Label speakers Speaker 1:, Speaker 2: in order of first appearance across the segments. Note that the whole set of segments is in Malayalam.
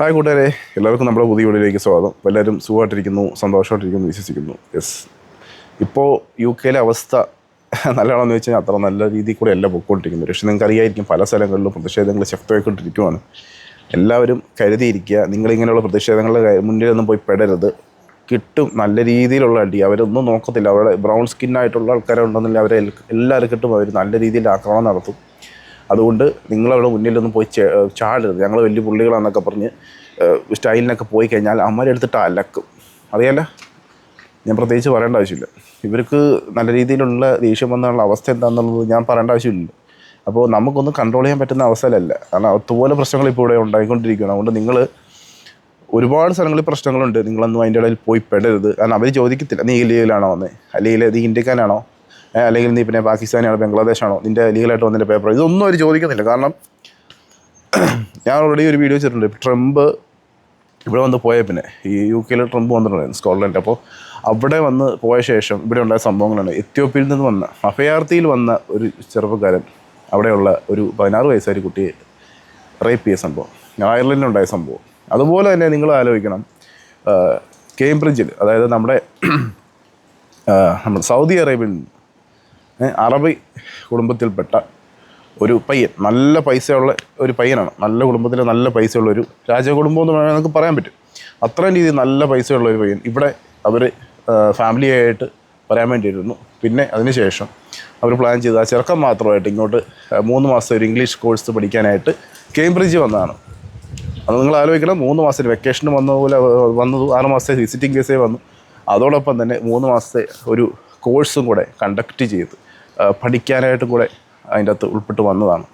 Speaker 1: ഹായ് കൂട്ടുകാരെ എല്ലാവർക്കും നമ്മുടെ പുതിയ വീഡിയോയിലേക്ക് സ്വാഗതം. എല്ലാവരും സുഖമായിട്ടിരിക്കുന്നു സന്തോഷമായിട്ടിരിക്കുന്നു വിശ്വസിക്കുന്നു. യെസ് ഇപ്പോൾ യു കെയിലെ അവസ്ഥ നല്ലതാണെന്ന് വെച്ച് കഴിഞ്ഞാൽ അത്ര നല്ല രീതിയിൽ കൂടെ അല്ല പൊയ്ക്കൊണ്ടിരിക്കുന്നത്. പക്ഷേ നിങ്ങൾക്ക് അറിയായിരിക്കും പല സ്ഥലങ്ങളിലും പ്രതിഷേധങ്ങൾ ശക്തമായിക്കൊണ്ടിരിക്കുവാണ് എല്ലാവരും കരുതിയിരിക്കുക നിങ്ങളിങ്ങനെയുള്ള പ്രതിഷേധങ്ങളുടെ മുന്നിലൊന്നും പോയി പെടരുത്. കിട്ടും നല്ല രീതിയിലുള്ള അടി. അവരൊന്നും നോക്കത്തില്ല. അവരുടെ ബ്രൗൺ സ്കിന്നായിട്ടുള്ള ആൾക്കാരുണ്ടെന്നില്ല. അവരെ എല്ലാവരും കിട്ടും. അവർ നല്ല രീതിയിൽ ആക്രമണം നടത്തും. അതുകൊണ്ട് നിങ്ങളവിടെ മുന്നിലൊന്നും പോയി ചാടരുത്. ഞങ്ങൾ വലിയ പുള്ളികളാണെന്നൊക്കെ പറഞ്ഞ് സ്റ്റൈലിനൊക്കെ പോയി കഴിഞ്ഞാൽ അമ്മരെടുത്തിട്ട് അലക്കും. അറിയാലോ? ഞാൻ പ്രത്യേകിച്ച് പറയേണ്ട ആവശ്യമില്ല. ഇവർക്ക് നല്ല രീതിയിലുള്ള ദേഷ്യം വന്നുള്ള അവസ്ഥ എന്താണെന്നുള്ളത് ഞാൻ പറയേണ്ട ആവശ്യമില്ല. അപ്പോൾ നമുക്കൊന്നും കൺട്രോൾ ചെയ്യാൻ പറ്റുന്ന അവസ്ഥയിലല്ല. കാരണം അതുപോലെ പ്രശ്നങ്ങൾ ഇപ്പോൾ ഇവിടെ ഉണ്ടായിക്കൊണ്ടിരിക്കുകയാണ്. അതുകൊണ്ട് നിങ്ങൾ ഒരുപാട് സ്ഥലങ്ങളിൽ പ്രശ്നങ്ങളുണ്ട്. നിങ്ങളൊന്നും അതിന്റെ ഇടയിൽ പോയി പെടരുത്. കാരണം അവർ ചോദിക്കത്തില്ല നീ ഇല്ലയിലാണോ വന്നത് അല്ലെങ്കിൽ നീ ഇന്ത്യക്കാനാണോ ഏ, അല്ലെങ്കിൽ നീ പിന്നെ പാകിസ്ഥാനാണോ ബംഗ്ലാദേശാണോ നിന്റെ ലീഗലായിട്ട് വന്നതിന്റെ പേപ്പർ ഇതൊന്നും അവർ ചോദിക്കുന്നില്ല. കാരണം ഞാൻ ഓൾറെഡി ഒരു വീഡിയോ വെച്ചിട്ടുണ്ട്. ട്രംപ് ഇവിടെ വന്ന് പോയ പിന്നെ ഈ യു കെയിൽ ട്രംപ് വന്നിട്ടുണ്ടായിരുന്നു സ്കോട്ട്ലൻഡ്. അപ്പോൾ അവിടെ വന്ന് പോയ ശേഷം ഇവിടെ ഉണ്ടായ സംഭവങ്ങളാണ് എത്യോപ്യയിൽ നിന്ന് വന്ന അഭയാർത്ഥിയിൽ വന്ന ഒരു ചെറുപ്പക്കാരൻ അവിടെയുള്ള ഒരു പതിനാറ് വയസ്സായ കുട്ടിയെ റേപ്പ് ചെയ്ത സംഭവം. അയർലൻഡിലുണ്ടായ സംഭവം. അതുപോലെ തന്നെ നിങ്ങൾ ആലോചിക്കണം കേംബ്രിഡ്ജിൽ അതായത് നമ്മുടെ നമ്മൾ സൗദി അറേബ്യൻ ഏ, അറബി കുടുംബത്തിൽപ്പെട്ട ഒരു പയ്യൻ നല്ല പൈസയുള്ള ഒരു പയ്യനാണ്. നല്ല കുടുംബത്തിലെ നല്ല പൈസയുള്ള ഒരു രാജകുടുംബം എന്ന് വേണമെങ്കിൽ നമുക്ക് പറയാൻ പറ്റും. അത്രയും രീതിയിൽ നല്ല പൈസയുള്ള ഒരു പയ്യൻ. ഇവിടെ അവർ ഫാമിലിയായിട്ട് വരാൻ വേണ്ടിയിരുന്നു. പിന്നെ അതിനുശേഷം അവർ പ്ലാൻ ചെയ്ത് ആ ചെറുക്കം മാത്രമായിട്ട് ഇങ്ങോട്ട് മൂന്ന് മാസത്തെ ഒരു ഇംഗ്ലീഷ് കോഴ്സ് പഠിക്കാനായിട്ട് കേംബ്രിഡ്ജ് വന്നതാണ്. അത് നിങ്ങൾ ആലോചിക്കണം മൂന്ന് മാസത്തിന് വെക്കേഷന് വന്ന പോലെ വന്നത് ആറ് മാസത്തെ വിസിറ്റിംഗ് കേസേ വന്നു. അതോടൊപ്പം തന്നെ മൂന്ന് മാസത്തെ ഒരു കോഴ്സും കൂടെ കണ്ടക്ട് ചെയ്ത് പഠിക്കാനായിട്ടും കൂടെ അതിന്റെ അകത്ത് ഉൾപ്പെട്ട് വന്നതാണ്.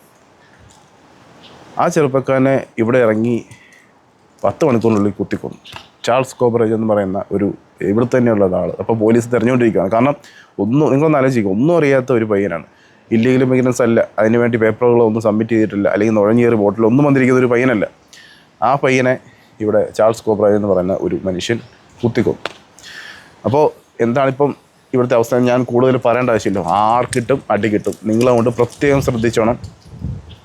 Speaker 1: ആ ചെറുപ്പക്കാരനെ ഇവിടെ ഇറങ്ങി പത്ത് മണിക്കൂറിനുള്ളിൽ കുത്തിക്കൊന്നു. ചാൾസ് കോബറേജ് എന്ന് പറയുന്ന ഒരു ഇവിടെ തന്നെയുള്ള ഒരാൾ അപ്പോൾ പോലീസ് തിരഞ്ഞുകൊണ്ടിരിക്കുകയാണ്. കാരണം ഒന്നും നിങ്ങളൊന്ന് ആലോചിക്കുക ഒന്നും അറിയാത്ത ഒരു പയ്യനാണ്. ഇല്ലീഗൽ ഇമിഗ്രൻസ് അല്ല അതിനുവേണ്ടി പേപ്പറുകളോ ഒന്നും സബ്മിറ്റ് ചെയ്തിട്ടില്ല അല്ലെങ്കിൽ നുഴഞ്ഞേറി ബോട്ടിൽ ഒന്നും വന്നിരിക്കുന്ന ഒരു പയ്യനല്ല. ആ പയ്യനെ ഇവിടെ ചാൾസ് കോബ്രാജ് എന്ന് പറയുന്ന ഒരു മനുഷ്യൻ കുത്തിക്കൊന്നു. അപ്പോൾ എന്താണിപ്പം ഇവിടുത്തെ അവസ്ഥ ഞാൻ കൂടുതൽ പറയേണ്ട ആവശ്യമില്ല. ആർക്കിട്ടും അടി കിട്ടും. നിങ്ങളതുകൊണ്ട് പ്രത്യേകം ശ്രദ്ധിച്ചോണം.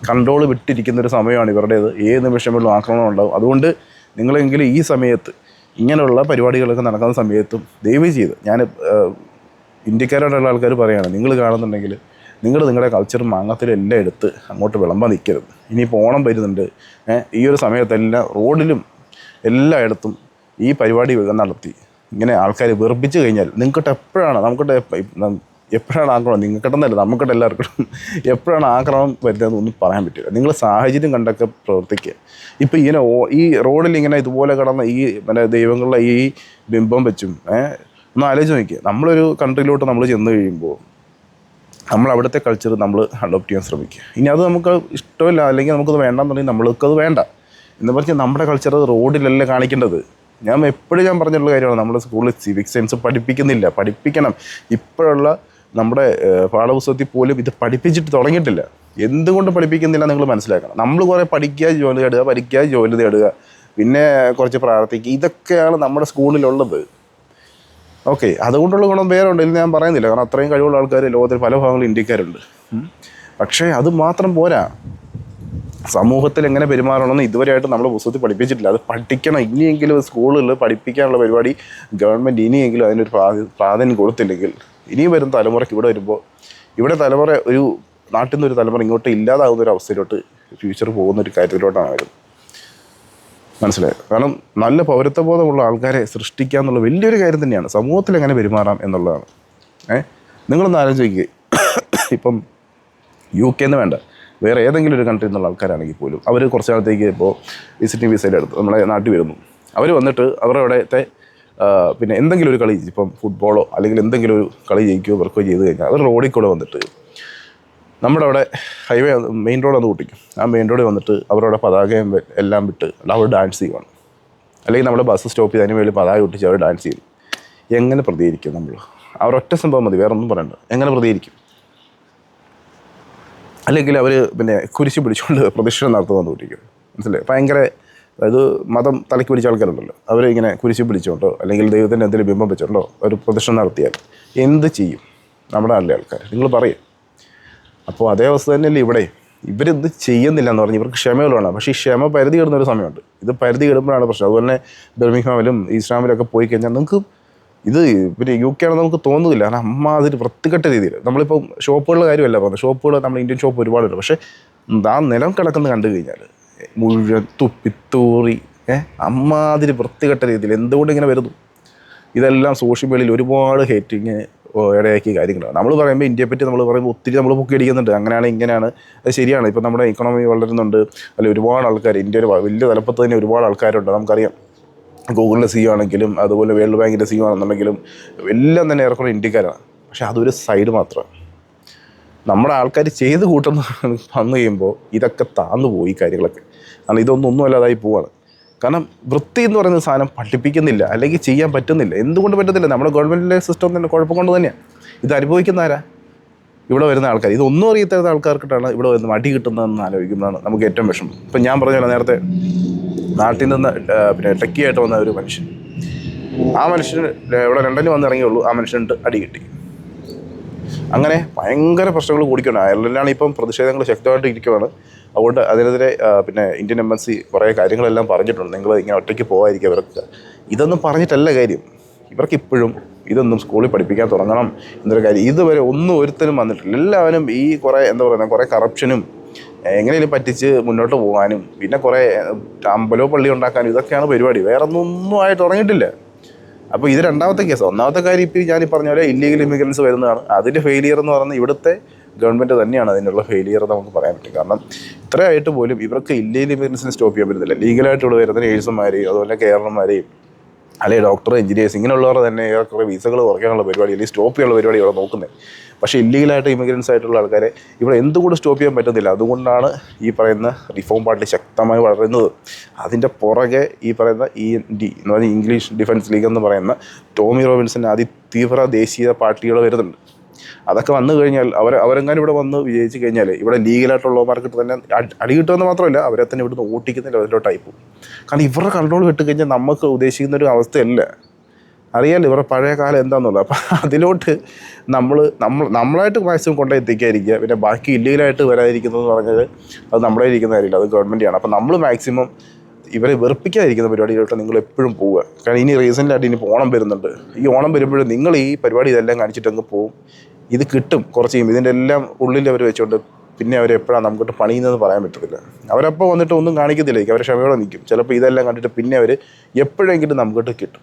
Speaker 1: കൺട്രോൾ വിട്ടിരിക്കുന്ന ഒരു സമയമാണ് ഇവരുടേത്. ഏത് നിമിഷങ്ങളിലും ആക്രമണം ഉണ്ടാവും. അതുകൊണ്ട് നിങ്ങളെങ്കിലും ഈ സമയത്ത് ഇങ്ങനെയുള്ള പരിപാടികളൊക്കെ നടക്കുന്ന സമയത്തും ദയവ് ചെയ്ത് ഞാൻ ഇന്ത്യക്കാരോടുള്ള ആൾക്കാർ പറയുകയാണ് നിങ്ങൾ കാണുന്നുണ്ടെങ്കിൽ നിങ്ങൾ നിങ്ങളുടെ കൾച്ചർ മാങ്ങത്തിലും എല്ലാം എടുത്ത് അങ്ങോട്ട് വിളമ്പാൻ നിൽക്കരുത്. ഇനിയിപ്പോൾ ഓണം വരുന്നുണ്ട്. ഈ ഒരു സമയത്തെല്ലാം റോഡിലും എല്ലായിടത്തും ഈ പരിപാടി നടത്തി. ഇങ്ങനെ ആൾക്കാർ വെറുപ്പിച്ച് കഴിഞ്ഞാൽ നിങ്ങൾക്കിട്ട് എപ്പോഴാണ് നമുക്കിട്ട് എപ്പോഴാണ് ആക്രമണം? നിങ്ങൾക്കിട്ടെന്നല്ല നമുക്കിട്ട് എല്ലാവർക്കും എപ്പോഴാണ് ആക്രമണം വരുന്നതെന്ന് ഒന്നും പറയാൻ പറ്റില്ല. നിങ്ങൾ സാഹചര്യം കണ്ടൊക്കെ പ്രവർത്തിക്കുക. ഇപ്പം ഇങ്ങനെ ഈ റോഡിൽ ഇങ്ങനെ ഇതുപോലെ കിടന്ന ഈ പിന്നെ ദൈവങ്ങളുടെ ഈ ബിംബം വെച്ചും ഏഹ് ഒന്ന് ആലോചിച്ച് നോക്കിക്കുക നമ്മളൊരു കൺട്രിയിലോട്ട് നമ്മൾ ചെന്ന് കഴിയുമ്പോൾ നമ്മൾ അവിടുത്തെ കൾച്ചർ നമ്മൾ അഡോപ്റ്റ് ചെയ്യാൻ ശ്രമിക്കുക. ഇനി അത് നമുക്ക് ഇഷ്ടമില്ല അല്ലെങ്കിൽ നമുക്കത് വേണ്ടെന്നുണ്ടെങ്കിൽ നമ്മൾക്കത് വേണ്ട. എന്ന് പറഞ്ഞാൽ നമ്മുടെ കൾച്ചർ റോഡിലല്ല കാണിക്കേണ്ടത്? ഞാൻ എപ്പോഴും ഞാൻ പറഞ്ഞിട്ടുള്ള കാര്യമാണ്. നമ്മുടെ സ്കൂളിൽ സിവിക് സയൻസ് പഠിപ്പിക്കുന്നില്ല. പഠിപ്പിക്കണം. ഇപ്പോഴുള്ള നമ്മുടെ പാഠപുസ്തകത്തിൽ പോലും ഇത് പഠിപ്പിച്ചിട്ട് തുടങ്ങിയിട്ടില്ല. എന്തുകൊണ്ട് പഠിപ്പിക്കുന്നില്ല നിങ്ങൾ മനസ്സിലാക്കണം. നമ്മൾ കുറേ പഠിക്കുക ജോലി നേടുക പഠിക്കുക ജോലി നേടുക. പിന്നെ കുറച്ച് പ്രാർത്ഥിക്കുക. ഇതൊക്കെയാണ് നമ്മുടെ സ്കൂളിലുള്ളത്. ഓക്കെ. അതുകൊണ്ടുള്ള ഗുണം വേറെ ഇല്ല ഞാൻ പറയുന്നില്ല. കാരണം അത്രയും കഴിവുള്ള ആൾക്കാർ ലോകത്തിൽ പല ഭാഗങ്ങളിൽ ഇന്ത്യക്കാരുണ്ട്. പക്ഷേ അത് മാത്രം പോരാ. സമൂഹത്തിൽ എങ്ങനെ പെരുമാറണമെന്ന് ഇതുവരെയായിട്ട് നമ്മൾ പുസ്തകത്തിൽ പഠിപ്പിച്ചിട്ടില്ല. അത് പഠിക്കണം. ഇനിയെങ്കിലും സ്കൂളിൽ പഠിപ്പിക്കാനുള്ള പരിപാടി ഗവൺമെന്റ് ഇനിയെങ്കിലും അതിനൊരു പ്രാധ- പ്രാധാന്യം കൊടുത്തില്ലെങ്കിൽ ഇനിയും വരും തലമുറയ്ക്ക് ഇവിടെ വരുമ്പോൾ ഇവിടെ തലമുറ ഒരു നാട്ടിൽ നിന്ന് ഒരു തലമുറ ഇങ്ങോട്ട് ഇല്ലാതാവുന്ന ഒരു അവസ്ഥയിലോട്ട് ഫ്യൂച്ചർ പോകുന്ന ഒരു കാര്യത്തിലോട്ടാണ് വരുന്നത് മനസ്സിലായോ? കാരണം നല്ല പൗരത്വബോധമുള്ള ആൾക്കാരെ സൃഷ്ടിക്കുക എന്നുള്ള വലിയൊരു കാര്യം തന്നെയാണ്. സമൂഹത്തിൽ എങ്ങനെ പെരുമാറാം എന്നുള്ളതാണ്. ഏഹ് നിങ്ങളൊന്ന് ആലോചിക്കുക ഇപ്പം യു കെ എന്ന് വേണ്ട. വേറെ ഏതെങ്കിലും ഒരു കൺട്രിയിൽ നിന്നുള്ള ആൾക്കാരാണെങ്കിൽ പോലും അവർ കുറച്ച് നാളത്തേക്ക് ഇപ്പോൾ വിസിറ്റിംഗ് വിസയിൽ എടുത്ത് നമ്മളെ നാട്ടിൽ വരുന്നു. അവർ വന്നിട്ട് അവരുടെ അവിടുത്തെ പിന്നെ എന്തെങ്കിലും ഒരു കളി ഇപ്പം ഫുട്ബോളോ അല്ലെങ്കിൽ എന്തെങ്കിലും ഒരു കളി ജയിക്കുകയോ വർക്കോ ചെയ്ത് കഴിഞ്ഞാൽ അവർ റോഡിൽ കൂടെ വന്നിട്ട് നമ്മുടെ അവിടെ ഹൈവേ മെയിൻ റോഡ് അത് കൂട്ടിക്കും ആ മെയിൻ റോഡിൽ വന്നിട്ട് അവരുടെ പതാകയും എല്ലാം വിട്ട് അവർ ഡാൻസ് ചെയ്യുവാണ്. അല്ലെങ്കിൽ നമ്മുടെ ബസ് സ്റ്റോപ്പ് ചെയ്ത് അതിന് വേണ്ടി പതാക ഒട്ടിച്ച് അവർ ഡാൻസ് ചെയ്യും. എങ്ങനെ പ്രതികരിക്കും നമ്മൾ അവർ ഒറ്റ സംഭവം മതി വേറെ ഒന്നും പറയണ്ട. എങ്ങനെ പ്രതികരിക്കും? അല്ലെങ്കിൽ അവർ പിന്നെ കുരിശ് പിടിച്ചുകൊണ്ട് പ്രദക്ഷിണം നടത്തുന്നത് കൂട്ടിക്കും മനസ്സിലായി? ഭയങ്കര അതായത് മതം തലയ്ക്ക് പിടിച്ച ആൾക്കാരുണ്ടല്ലോ. അവരിങ്ങനെ കുരിശ് പിടിച്ചുകൊണ്ടോ അല്ലെങ്കിൽ ദൈവത്തിന്റെ എന്തെങ്കിലും ബിംബം വെച്ചുകൊണ്ടോ ഒരു പ്രദക്ഷിണം നടത്തിയാൽ എന്ത് ചെയ്യും? നമ്മുടെ നാട്ടിലെ ആൾക്കാർ നിങ്ങൾ പറയും. അപ്പോൾ അതേ അവസ്ഥ തന്നെയല്ലേ ഇവിടെ. ഇവരിത് ചെയ്യുന്നില്ല എന്ന് പറഞ്ഞ് ഇവർക്ക് ക്ഷമയുള്ളതാണ്. പക്ഷേ ഈ ക്ഷമ പരിധി കിടുന്ന ഒരു സമയമുണ്ട്. ഇത് പരിധി കിടുമ്പോഴാണ് പ്രശ്നം. അതുപോലെ തന്നെ ബെർമിംഗ്ഹാമിലും ഇസ്ലാമിലൊക്കെ പോയി കഴിഞ്ഞാൽ നിങ്ങൾക്ക് ഇത് പിന്നെ യു കെ ആണെന്ന് നമുക്ക് തോന്നുന്നില്ല. കാരണം അമ്മാതിരി വൃത്തികെട്ട രീതിയിൽ. നമ്മളിപ്പം ഷോപ്പുകളുടെ കാര്യമല്ല പറഞ്ഞത്? ഷോപ്പുകൾ നമ്മൾ ഇന്ത്യൻ ഷോപ്പ് ഒരുപാടുണ്ട്. പക്ഷേ ആ നിലം കിടക്കുന്ന കണ്ടു കഴിഞ്ഞാൽ മുഴുവൻ തുപ്പിത്തൂറി ഏഹ് അമ്മാതിരി വൃത്തികെട്ട രീതിയിൽ എന്തുകൊണ്ട് ഇങ്ങനെ വരുന്നു? ഇതെല്ലാം സോഷ്യൽ മീഡിയയിൽ ഒരുപാട് ഹേറ്റിങ് ഇടയാക്കിയ കാര്യങ്ങളാണ്. നമ്മൾ പറയുമ്പോൾ ഇന്ത്യയെ പറ്റി നമ്മൾ പറയുമ്പോൾ ഒത്തിരി നമ്മൾ പൊക്കിയടിക്കുന്നുണ്ട്. അങ്ങനെയാണ് ഇങ്ങനെയാണ്. അത് ശരിയാണ്. ഇപ്പം നമ്മുടെ ഇക്കണോമി വളരുന്നുണ്ട്. അല്ലെ ഒരുപാട് ആൾക്കാർ ഇന്ത്യയുടെ വലിയ തലപ്പത്ത് തന്നെ ഒരുപാട് ആൾക്കാരുണ്ട്. നമുക്കറിയാം. ഗൂഗിളിന്റെ സി ആണെങ്കിലും അതുപോലെ വേൾഡ് ബാങ്കിന്റെ സി ആണെന്നുണ്ടെങ്കിലും എല്ലാം തന്നെ ഏറെക്കുറെ ഇന്ത്യക്കാരാണ്. പക്ഷേ അതൊരു സൈഡ് മാത്രമാണ് നമ്മുടെ ആൾക്കാർ ചെയ്ത് കൂട്ടുന്ന വന്നു കഴിയുമ്പോൾ ഇതൊക്കെ താന്നു പോയി കാര്യങ്ങളൊക്കെ. കാരണം ഇതൊന്നും ഒന്നും അല്ലാതായി പോവാണ്. കാരണം വൃത്തി എന്ന് പറയുന്ന സാധനം പഠിപ്പിക്കുന്നില്ല അല്ലെങ്കിൽ ചെയ്യാൻ പറ്റുന്നില്ല. എന്തുകൊണ്ട് പറ്റുന്നില്ല നമ്മുടെ ഗവൺമെന്റിലെ സിസ്റ്റം തന്നെ കുഴപ്പം കൊണ്ട് തന്നെയാണ് ഇത് അനുഭവിക്കുന്ന ആരാ? ഇവിടെ വരുന്ന ആൾക്കാർ ഇതൊന്നും അറിയാത്ത ആൾക്കാർക്കിട്ടാണ് ഇവിടെ വരുന്ന അടി കിട്ടുന്നതെന്ന് ആലോചിക്കുന്നതാണ് നമുക്ക് ഏറ്റവും വിഷമം. ഇപ്പം ഞാൻ പറഞ്ഞല്ലോ നേരത്തെ നാട്ടിൽ നിന്ന് പിന്നെ ടെക്കിയായിട്ട് വന്ന ഒരു മനുഷ്യൻ. ആ മനുഷ്യന് ഇവിടെ ലണ്ടനിൽ വന്ന് ഇറങ്ങിയുള്ളൂ. ആ മനുഷ്യന് അടി കിട്ടി. അങ്ങനെ ഭയങ്കര പ്രശ്നങ്ങൾ കൂടിക്കൊണ്ട് അയർലൻഡിലാണ് ഇപ്പം പ്രതിഷേധങ്ങൾ ശക്തമായിട്ട് ഇരിക്കുവാണ്. അതുകൊണ്ട് അതിനെതിരെ പിന്നെ ഇന്ത്യൻ എംബസി കുറേ കാര്യങ്ങളെല്ലാം പറഞ്ഞിട്ടുണ്ട്. നിങ്ങൾ ഇങ്ങനെ ഒറ്റയ്ക്ക് പോകാതിരിക്കുക ഇവർക്ക്. ഇതൊന്നും പറഞ്ഞിട്ടല്ല കാര്യം. ഇവർക്ക് ഇപ്പോഴും ഇതൊന്നും സ്കൂളിൽ പഠിപ്പിക്കാൻ തുടങ്ങണം എന്നൊരു കാര്യം. ഇതുവരെ ഒന്നും ഒരുത്തനും വന്നിട്ടില്ല. എല്ലാവരും ഈ കുറേ എന്താ പറയുക കുറേ കറപ്ഷനും എങ്ങനെയും പറ്റിച്ച് മുന്നോട്ട് പോകാനും പിന്നെ കുറേ അമ്പലോ പള്ളി ഉണ്ടാക്കാനും ഇതൊക്കെയാണ് പരിപാടി. വേറെ ഒന്നും ആയിട്ട് തുടങ്ങിയിട്ടില്ല അപ്പോൾ ഇത് രണ്ടാമത്തെ കേസ്. ഒന്നാമത്തെ കാര്യം ഇപ്പോൾ ഞാൻ ഈ പറഞ്ഞ പോലെ ഇല്ലീഗൽ ഇമിഗ്രൻസ് വരുന്നതാണ്. അതിന്റെ ഫെയിലിയർ എന്ന് പറഞ്ഞാൽ ഇവിടുത്തെ ഗവൺമെന്റ് തന്നെയാണ്. അതിനുള്ള ഫെയിലിയർ നമുക്ക് പറയാൻ പറ്റും. കാരണം ഇത്രയായിട്ട് പോലും ഇവർക്ക് ഇല്ലീഗൽ ഇമിഗ്രൻസിനെ സ്റ്റോപ്പ് ചെയ്യാൻ പറ്റുന്നില്ല ലീഗലായിട്ട് ഇവിടെ വരുന്ന നേഴ്സുമാരെയും അതുപോലെ കേരളന്മാരെയും അല്ലെങ്കിൽ ഡോക്ടർ എഞ്ചിനീയേഴ്സ് ഇങ്ങനെയുള്ളവർ തന്നെ ഏറെക്കുറെ വിസകൾ കുറയ്ക്കാനുള്ള പരിപാടി അല്ലെങ്കിൽ സ്റ്റോപ്പ് ചെയ്യാനുള്ള പരിപാടി ഇവിടെ നോക്കുന്നത് പക്ഷേ ഇല്ലീഗലായിട്ട് ഇമിഗ്രൻസ് ആയിട്ടുള്ള ആൾക്കാരെ ഇവിടെ എന്തുകൊണ്ട് സ്റ്റോപ്പ് ചെയ്യാൻ പറ്റുന്നില്ല? അതുകൊണ്ടാണ് ഈ പറയുന്ന റിഫോം പാർട്ടി ശക്തമായി വളരുന്നത്. അതിന്റെ പുറകെ ഈ പറയുന്ന ഇ എൻ ഡി എന്ന് പറഞ്ഞാൽ ഇംഗ്ലീഷ് ഡിഫൻസ് ലീഗ് എന്ന് പറയുന്ന ടോമി റോബിൻസിന്റെ അതിതീവ്ര ദേശീയ പാർട്ടികൾ വരുന്നുണ്ട്. അതൊക്കെ വന്നു കഴിഞ്ഞാൽ അവർ അവരെങ്ങാനും ഇവിടെ വന്ന് വിജയിച്ചു കഴിഞ്ഞാൽ ഇവിടെ ലീഗലായിട്ടുള്ളവർക്ക് തന്നെ അടി- കിട്ടുമെന്ന് മാത്രമല്ല അവരെ തന്നെ ഇവിടുന്ന് ഓട്ടിക്കുന്ന ലെവലിലോട്ടായി പോകും. കാരണം ഇവരുടെ കൺട്രോൾ വിട്ട് കഴിഞ്ഞാൽ നമുക്ക് ഉദ്ദേശിക്കുന്ന ഒരു അവസ്ഥയല്ല. അറിയാലോ ഇവരുടെ പഴയ കാലം എന്താണെന്നുള്ളത് അപ്പം അതിലോട്ട് നമ്മൾ നമ്മൾ നമ്മളായിട്ട് മാക്സിമം കൊണ്ടെത്തിക്കാതിരിക്കുക. പിന്നെ ബാക്കി ഇല്ലീഗലായിട്ട് വരാതിരിക്കുന്നതെന്ന് പറഞ്ഞത് അത് നമ്മളെ ഇരിക്കുന്ന കാര്യമില്ല. അത് ഗവൺമെന്റാണ് അപ്പം നമ്മൾ മാക്സിമം ഇവരെ വെറുപ്പിക്കാതിരിക്കുന്ന പരിപാടിയിലോട്ട് നിങ്ങൾ എപ്പോഴും പോവുക. കാരണം ഇനി റീസെന്റായിട്ട് ഇനി ഓണം വരുന്നുണ്ട്. ഈ ഓണം വരുമ്പോഴും നിങ്ങൾ ഈ പരിപാടി ഇതെല്ലാം കാണിച്ചിട്ട് അങ്ങ് പോവും. ഇത് കിട്ടും കുറച്ച് കഴിയുമ്പോൾ. ഇതിന്റെ എല്ലാം ഉള്ളിൽ അവർ വെച്ചുകൊണ്ട് പിന്നെ അവർ എപ്പോഴാണ് നമുക്കിട്ട് പണിയുന്നതെന്ന് പറയാൻ പറ്റത്തില്ല. അവരപ്പോൾ വന്നിട്ട് ഒന്നും കാണിക്കത്തില്ലായിരിക്കും അവർ ക്ഷമയോടെ നിൽക്കും. ചിലപ്പോൾ ഇതെല്ലാം കണ്ടിട്ട് പിന്നെ അവർ എപ്പോഴെങ്കിലും നമുക്കിട്ട് കിട്ടും.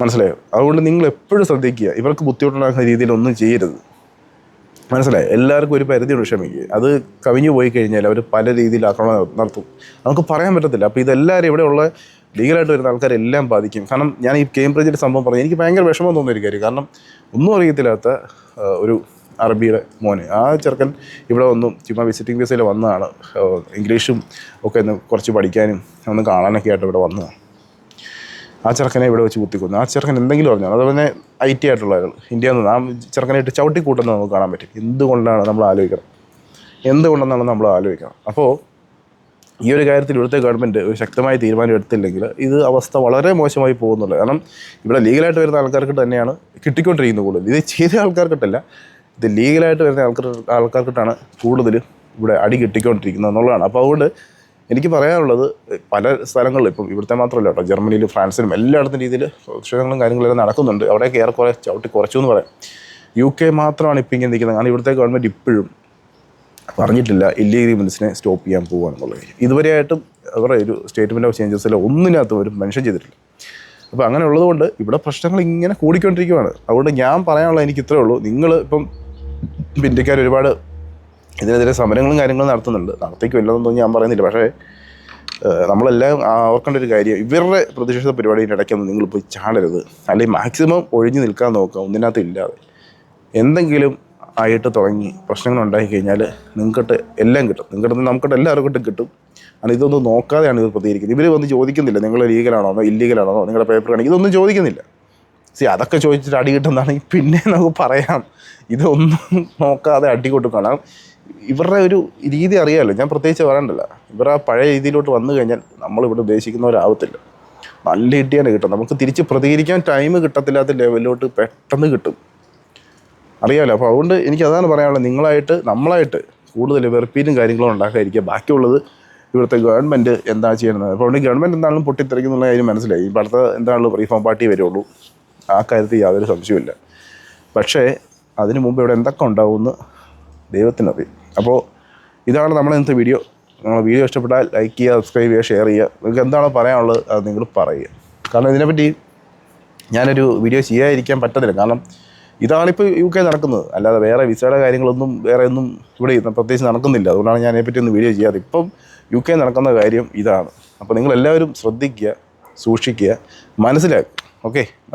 Speaker 1: മനസ്സിലായോ? അതുകൊണ്ട് നിങ്ങൾ എപ്പോഴും ശ്രദ്ധിക്കുക. ഇവർക്ക് ബുദ്ധിമുട്ടുണ്ടാക്കുന്ന രീതിയിൽ ഒന്നും ചെയ്യരുത്. മനസ്സിലായോ? എല്ലാവർക്കും ഒരു പരിധിയുണ്ട് ക്ഷമിക്കുക അത് കവിഞ്ഞു പോയി കഴിഞ്ഞാൽ അവർ പല രീതിയിൽ ആക്രമണം നടത്തും. നമുക്ക് പറയാൻ പറ്റത്തില്ല. അപ്പോൾ ഇതെല്ലാവരും ഇവിടെയുള്ള ലീഗലായിട്ട് വരുന്ന ആൾക്കാരെല്ലാം ബാധിക്കും. കാരണം ഞാൻ ഈ കേംബ്രിഡ്ജിന്റെ സംഭവം പറഞ്ഞു എനിക്ക് ഭയങ്കര വിഷമം തോന്നിയ ഒരു കാര്യം. കാരണം ഒന്നും അറിയത്തില്ലാത്ത ഒരു അറബിയുടെ മോന്. ആ ചെറുക്കൻ ഇവിടെ വന്നു ചുമ്മാ വിസിറ്റിംഗ് വിസയിൽ വന്നതാണ്. ഇംഗ്ലീഷും ഒക്കെ ഒന്ന് കുറച്ച് പഠിക്കാനും ഒന്ന് കാണാനൊക്കെ ആയിട്ട് ഇവിടെ വന്നതാണ്. ആ ചെറുക്കനെ ഇവിടെ വെച്ച് കുത്തിക്കൊന്നു. ആ ചെറുക്കൻ എന്തെങ്കിലും പറഞ്ഞു അതുപോലെ ഐ ടി ആയിട്ടുള്ള ആളുകൾ ഇന്ത്യയിൽ നിന്ന് ആ ചെറുക്കനായിട്ട് ചവിട്ടി കൂട്ടുന്നത് നമുക്ക് കാണാൻ പറ്റും. എന്തുകൊണ്ടാണ് നമ്മൾ ആലോചിക്കണം? എന്തുകൊണ്ടെന്നാണ് നമ്മൾ ആലോചിക്കണം? അപ്പോൾ ഈ ഒരു കാര്യത്തിൽ ഇവിടുത്തെ ഗവൺമെന്റ് ഒരു ശക്തമായ തീരുമാനം എടുത്തില്ലെങ്കിൽ ഇത് അവസ്ഥ വളരെ മോശമായി പോകുന്നുള്ളൂ കാരണം ഇവിടെ ലീഗലായിട്ട് വരുന്ന ആൾക്കാർക്ക് തന്നെയാണ് കിട്ടിക്കൊണ്ടിരിക്കുന്നത് കൂടുതൽ. ഇത് ചെയ്ത ആൾക്കാർക്കിട്ടല്ല. ഇത് ലീഗലായിട്ട് വരുന്ന ആൾക്കാർ ആൾക്കാർക്കിട്ടാണ് കൂടുതൽ ഇവിടെ അടി കിട്ടിക്കൊണ്ടിരിക്കുന്നത് എന്നുള്ളതാണ്. അപ്പോൾ അതുകൊണ്ട് എനിക്ക് പറയാനുള്ളത് പല സ്ഥലങ്ങളിലും ഇപ്പം ഇവിടുത്തെ മാത്രമല്ല കേട്ടോ ജർമ്മനിയിലും ഫ്രാൻസിലും എല്ലായിടത്തും രീതിയിൽ പ്രതിഷേധങ്ങളും കാര്യങ്ങളെല്ലാം നടക്കുന്നുണ്ട്. അവിടെയൊക്കെ ഏറെക്കുറെ ചവിട്ടി കുറച്ചു എന്ന് പറയാം. യു കെ മാത്രമാണ് ഇപ്പം ഇങ്ങനെ നിൽക്കുന്നത്. കാരണം ഇവിടുത്തെ ഗവൺമെന്റ് ഇപ്പോഴും പറഞ്ഞിട്ടില്ല ഇല്ലീഗൽ ഇമിഗ്രൻസിനെ സ്റ്റോപ്പ് ചെയ്യാൻ പോവുകയാണെന്നുള്ള കാര്യം ഇതുവരെയായിട്ടും അവരുടെ ഒരു സ്റ്റേറ്റ്മെന്റ് ഓഫ് ചേഞ്ചസിലോ ഒന്നിനകത്തും ഒരു മെൻഷൻ ചെയ്തിട്ടില്ല. അപ്പോൾ അങ്ങനെ ഉള്ളതുകൊണ്ട് ഇവിടെ പ്രശ്നങ്ങൾ ഇങ്ങനെ കൂടിക്കൊണ്ടിരിക്കുകയാണ് അതുകൊണ്ട് ഞാൻ പറയാനുള്ളത് എനിക്ക് ഇത്രേ ഉള്ളൂ. നിങ്ങൾ ഇപ്പം ഇന്ത്യക്കാർ ഒരുപാട് ഇതിനെതിരെ സമരങ്ങളും കാര്യങ്ങളും നടത്തുന്നുണ്ട്. നടത്തിക്കുമില്ലെന്നൊന്നും ഞാൻ പറയുന്നില്ല. പക്ഷേ നമ്മളെല്ലാം ഓർക്കേണ്ട ഒരു കാര്യം ഇവരുടെ പ്രതിഷേധ പരിപാടിയുടെ ഇടയ്ക്കൊന്നും നിങ്ങൾ പോയി ചാടരുത്. അല്ലെങ്കിൽ മാക്സിമം ഒഴിഞ്ഞു നിൽക്കാൻ നോക്കുക. ഒന്നിനകത്ത് ഇല്ലാതെ. എന്തെങ്കിലും ആയിട്ട് തുടങ്ങി. പ്രശ്നങ്ങൾ ഉണ്ടായി കഴിഞ്ഞാൽ നിങ്ങൾക്കിട്ട് എല്ലാം കിട്ടും. നിങ്ങൾക്കിട്ട് നമുക്കിട്ട് എല്ലാവർക്കും കിട്ടും കാരണം ഇതൊന്നും നോക്കാതെയാണ് ഇത് പ്രതികരിക്കുന്നത്. ഇവർ വന്ന് ചോദിക്കുന്നില്ല നിങ്ങൾ ലീഗലാണോ ഇല്ലീഗലാണോ നിങ്ങളുടെ പേപ്പർ കാണിക്കും ഇതൊന്നും ചോദിക്കുന്നില്ല. സി അതൊക്കെ ചോദിച്ചിട്ട് അടി കിട്ടുന്നതാണെങ്കിൽ പിന്നെ നമുക്ക് പറയാം ഇതൊന്നും നോക്കാതെ അടി കൊടുക്കണം ഇവരുടെ ഒരു രീതി അറിയാമല്ലോ ഞാൻ പ്രത്യേകിച്ച് പറയണ്ടല്ല. ഇവർ ആ പഴയ രീതിയിലോട്ട് വന്നു കഴിഞ്ഞാൽ നമ്മളിവിടെ ഉദ്ദേശിക്കുന്നവരാവത്തില്ല. നല്ല ഇട്ടിയാണ് കിട്ടും. നമുക്ക് തിരിച്ച് പ്രതികരിക്കാൻ ടൈം കിട്ടത്തില്ലാത്ത ലെവലിലോട്ട് പെട്ടെന്ന് കിട്ടും. അറിയാമല്ലോ അപ്പോൾ അതുകൊണ്ട് എനിക്ക് അതാണ് പറയാനുള്ളത്. നിങ്ങളായിട്ട് നമ്മളായിട്ട് കൂടുതൽ വെറുപ്പീനും കാര്യങ്ങളും ഉണ്ടാക്കാതിരിക്കുക. ബാക്കിയുള്ളത് ഇവിടുത്തെ ഗവൺമെന്റ് എന്താ ചെയ്യുന്നത്? അപ്പോൾ അതുകൊണ്ട് ഗവൺമെന്റ് എന്താണെങ്കിലും പൊട്ടിത്തെറിക്കുന്നുള്ള കാര്യം മനസ്സിലായി. ഇപ്പം അടുത്ത എന്താണല്ലോ റീഫോം പാർട്ടി വരുള്ളൂ. ആ കാര്യത്തിൽ യാതൊരു സംശയമില്ല പക്ഷേ അതിന് മുമ്പ് ഇവിടെ എന്തൊക്കെ ഉണ്ടാവുമെന്ന് ദൈവത്തിനറിയും. അപ്പോൾ ഇതാണ് നമ്മുടെ ഇന്നത്തെ വീഡിയോ നമ്മൾ വീഡിയോ ഇഷ്ടപ്പെട്ടാൽ ലൈക്ക് ചെയ്യുക സബ്സ്ക്രൈബ് ചെയ്യുക ഷെയർ ചെയ്യുക. നിങ്ങൾക്ക് എന്താണോ പറയാനുള്ളത് അത് നിങ്ങൾ പറയുക. കാരണം ഇതിനെപ്പറ്റി ഞാനൊരു വീഡിയോ ചെയ്യാതിരിക്കാൻ പറ്റത്തില്ല. കാരണം ഇതാണിപ്പോൾ യു കെ നടക്കുന്നത്. അല്ലാതെ വേറെ വിസയുടെ കാര്യങ്ങളൊന്നും വേറെ ഒന്നും ഇവിടെ പ്രത്യേകിച്ച് നടക്കുന്നില്ല. അതുകൊണ്ടാണ് ഞാൻ അതിനെപ്പറ്റി ഒന്ന് വീഡിയോ ചെയ്യാതെ. ഇപ്പം യു കെ നടക്കുന്ന കാര്യം ഇതാണ്. അപ്പോൾ നിങ്ങളെല്ലാവരും ശ്രദ്ധിക്കുക സൂക്ഷിക്കുക മനസ്സിലാക്കുക. ഓക്കെ?